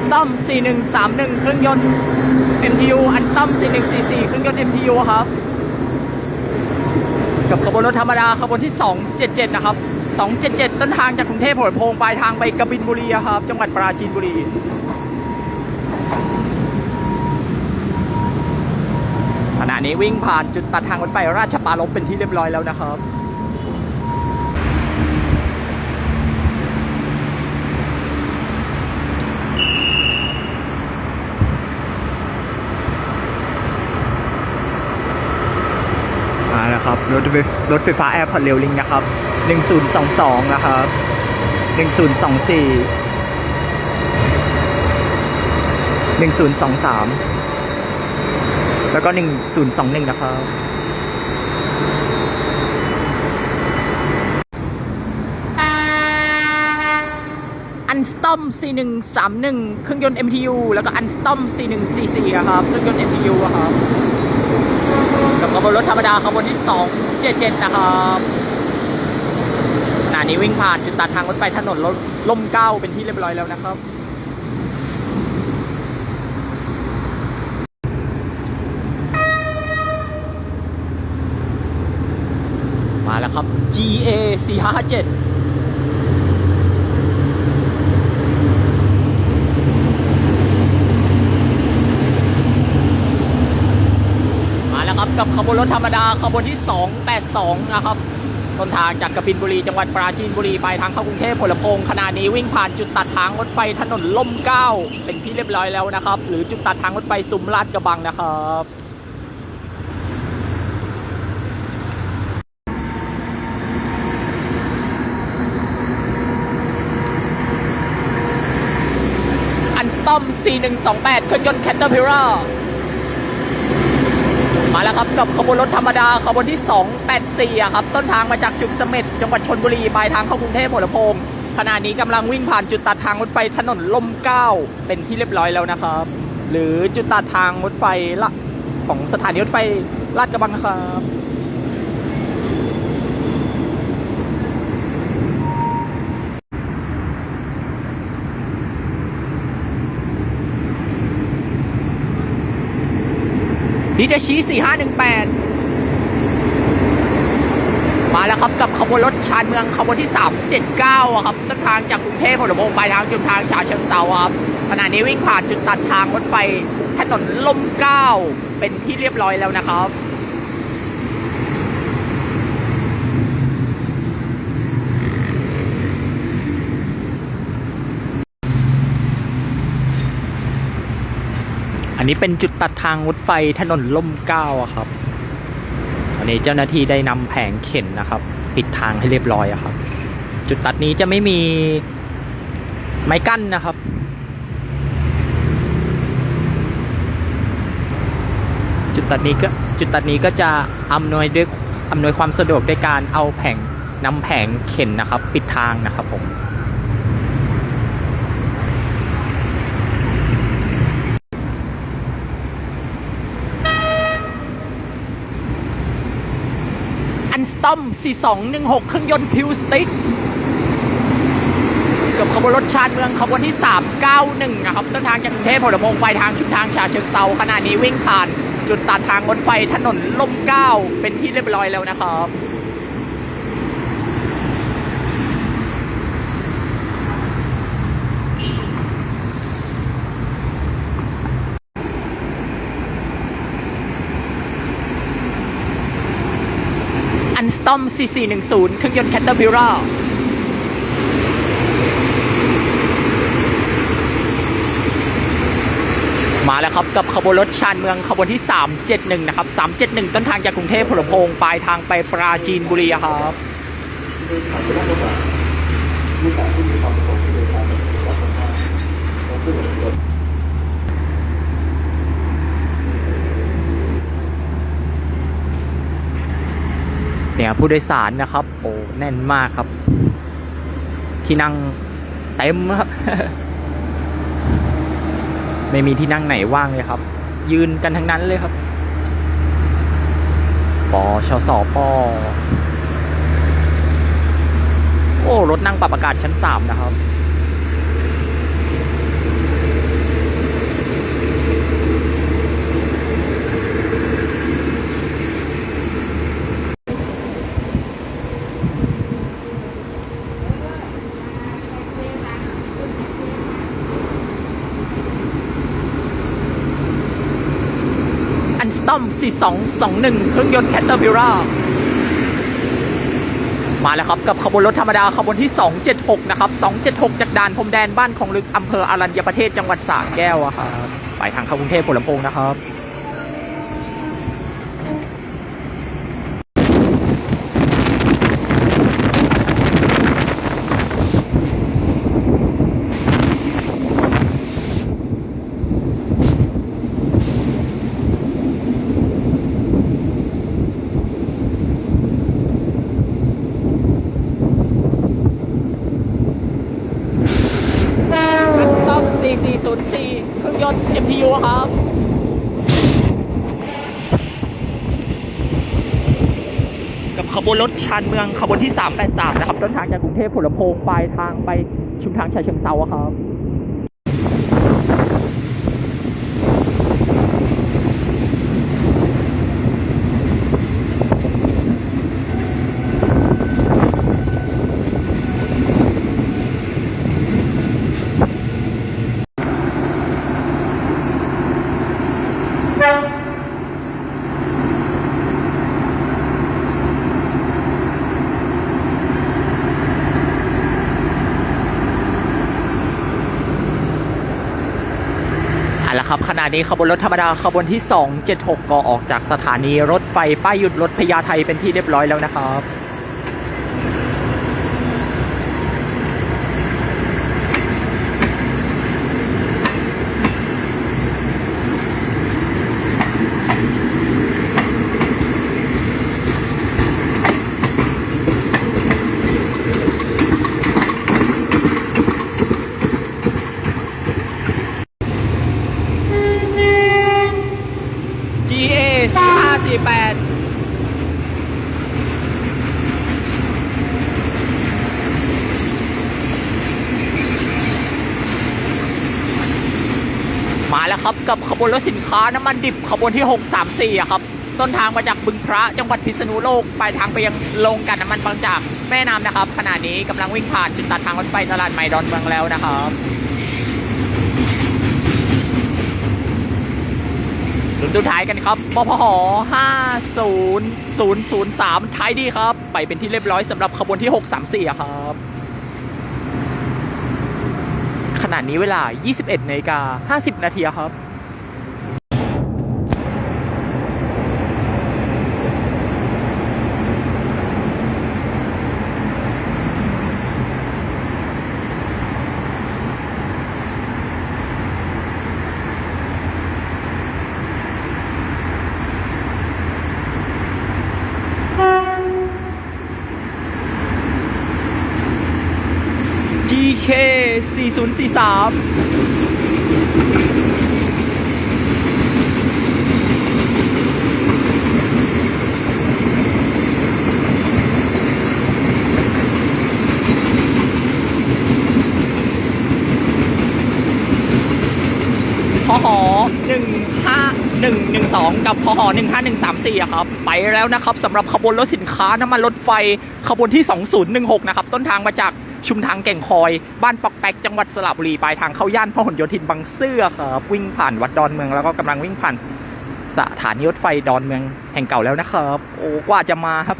สตอม4131 เครื่องยนต์ MTU อันสตอม4144 เครื่องยนต์ MTU ครับ กับขบวนรถธรรมดาขบวนที่ 277 นะครับ 277 ต้นทางจากกรุงเทพหัวโพงปลายทางไปกบินบุรีครับ จังหวัดปราจีนบุรีขณะนี้วิ่งผ่านจุดตัดทางรถไฟราชปารภเป็นที่เรียบร้อยแล้วนะครับ มาแล้วครับรถไฟรถไฟฟ้าแอร์พอร์ตเรลลิงนะครับ 1022 นะครับ 1024 1023 แล้วก็ 1021 นะครับอันสตอม4131 เครื่องยนต์ MTU แล้วก็อันสตอม4144 ครับ เครื่องยนต์ MTU ครับ กับขบวนรถธรรมดาขบวนที่ 277 นะครับขณะนี้วิ่งผ่านจุดตัดทางรถไฟถนนลล่มเก้าเป็นที่เรียบร้อยแล้วนะครับ มาแล้วครับ GA 457 มาแล้วครับ กับขบวนรถธรรมดาขบวนที่ 282 นะครับต้นทางจากกบินบุรีจังหวัดปราจีนบุรีไปทางเข้ากรุงเทพผลพงขณะนี้วิ่งผ่านจุดตัดทางรถไฟถนนล่มเก้าเป็นที่เรียบร้อยแล้วนะครับ หรือจุดตัดทางรถไฟซุ้มลาดกระบังนะครับอันสตอม 4128เครื่องยนต์แคตเตอร์พิรา มาแล้วครับกับขบวนรถธรรมดาขบวนที่ 284อะครับต้นทางมาจากจุดเสม็ดจังหวัดชนบุรีปลายทางเข้ากรุงเทพหัวลำโพงขณะนี้กำลังวิ่งผ่านจุดตัดทางรถไฟถนนล่มเก้าเป็นที่เรียบร้อยแล้วนะครับ หรือจุดตัดทางรถไฟละของสถานีรถไฟลาดกระบังนะครับ ดีเจชี้4518 มาแล้วครับกับขบวนรถชานเมืองขบวนที่ 379อะครับต้นทางจากกรุงเทพหัวลำโพงปลายทางจุดทางฉาเชิงเซาครับขณะนี้วิ่งผ่านจุดตัดทางรถไฟถนนล่มเกล้าเป็นที่เรียบร้อยแล้วนะครับ อันนี้เป็นจุดตัดทางรถไฟถนนล่มเก้าครับ อันนี้เจ้าหน้าที่ได้นำแผงเข็นนะครับ ปิดทางให้เรียบร้อยครับ จุดตัดนี้จะไม่มีไม้กั้นนะครับจุดตัดนี้ก็จุดตัดนี้ก็จะอำนวยด้วยอำนวยความสะดวกด้วยการเอาแผงนำแผงเข็นนะครับ ปิดทางนะครับผม ตอม 4216 เครื่องยนต์พิวสติ๊กกับขบวนรถชานเมืองขบวนที่ 391 นะครับ ต้นทางจากกรุงเทพผลพงไปทางชุมทางชาเชิงเซาขณะนี้วิ่งผ่าน จุดตัดทางรถไฟถนนล่มเก้าเป็นที่เรียบร้อยแล้วนะครับ ตอม 4410 เครื่องยนต์แคตเตอร์พิรามาแล้วครับ กับขบวนรถชานเมืองขบวนที่ 371 นะครับ 371 ต้นทางจากกรุงเทพพลพงปลายทางไปปราจีนบุรีครับรูปแบบที่มีความประสงค์ในการปฏิบัติการ เนี่ยผู้โดยสารนะครับ โอ้แน่นมากครับ ที่นั่งเต็มครับ ไม่มีที่นั่งไหนว่างเลยครับ ยืนกันทั้งนั้นเลยครับปอชสปอโอ้ รถนั่งปรับอากาศชั้นสามนะครับ ข้อ4221 เครื่องยนต์ Caterpillar มาแล้วครับ กับขบวนรถธรรมดาขบวนที่ 276 นะครับ 276 จากด่านพรมแดนบ้านของลึกอำเภออารัญญประเทศจังหวัดสระแก้วอะครับไปทางเข้ากรุงเทพผลลำโพงนะครับ ต้อม4404 เครื่องยนต์ MPU ครับกับขบวนรถชานเมืองขบวนที่ 383 นะครับ ต้นทางจากกรุงเทพผลลำโพงปลายทางไปชุมทางชายเชิงเซาครับ ณะนี้ขบวนรถธรรมดาขบวนที่ 276 ก็ออกจากสถานีรถไฟป้ายหยุดรถพญาไทเป็นที่เรียบร้อยแล้วนะครับ GA 548 มาแล้วครับกับขบวนรถสินค้าน้ำมันดิบขบวนที่ 634อะครับ ต้นทางมาจากบึงพระจังหวัดพิษณุโลกปลายทางไปยังโรงกันน้ำมันบางจากแม่น้ำนะครับขณะนี้กำลังวิ่งผ่านจุดตัดทางรถไฟตลาดใหม่ดอนเมืองแล้วนะครับลุ้นตัวท้ายกันครับปพห50003 ท้ายดีครับ ไปเป็นที่เรียบร้อยสำหรับขบวนที่ 634อะครับ ข ณะนี้เวลา 21นาฬิกา50 นาทีครับ GK 4043พหหนึ่งห้าหนึ่งหนึ่งสองกับพหหนึ่งห้าหนึ่งสามสี่ครับ ไปแล้วนะครับสำหรับขบวนรถสินค้าน้ำมันรถไฟขบวนที่2016นะครับ ต้นทางมาจาก ชุมทางแก่งคอย บ้านปอกแปกจังหวัดสระบุรีปลายทางเข้าย่านพหลโยธินบางเสื้อครับวิ่งผ่านวัดดอนเมืองแล้วก็กำลังวิ่งผ่านสถานีรถไฟดอนเมืองแห่งเก่าแล้วนะครับ โอ้กว่าจะมาครับ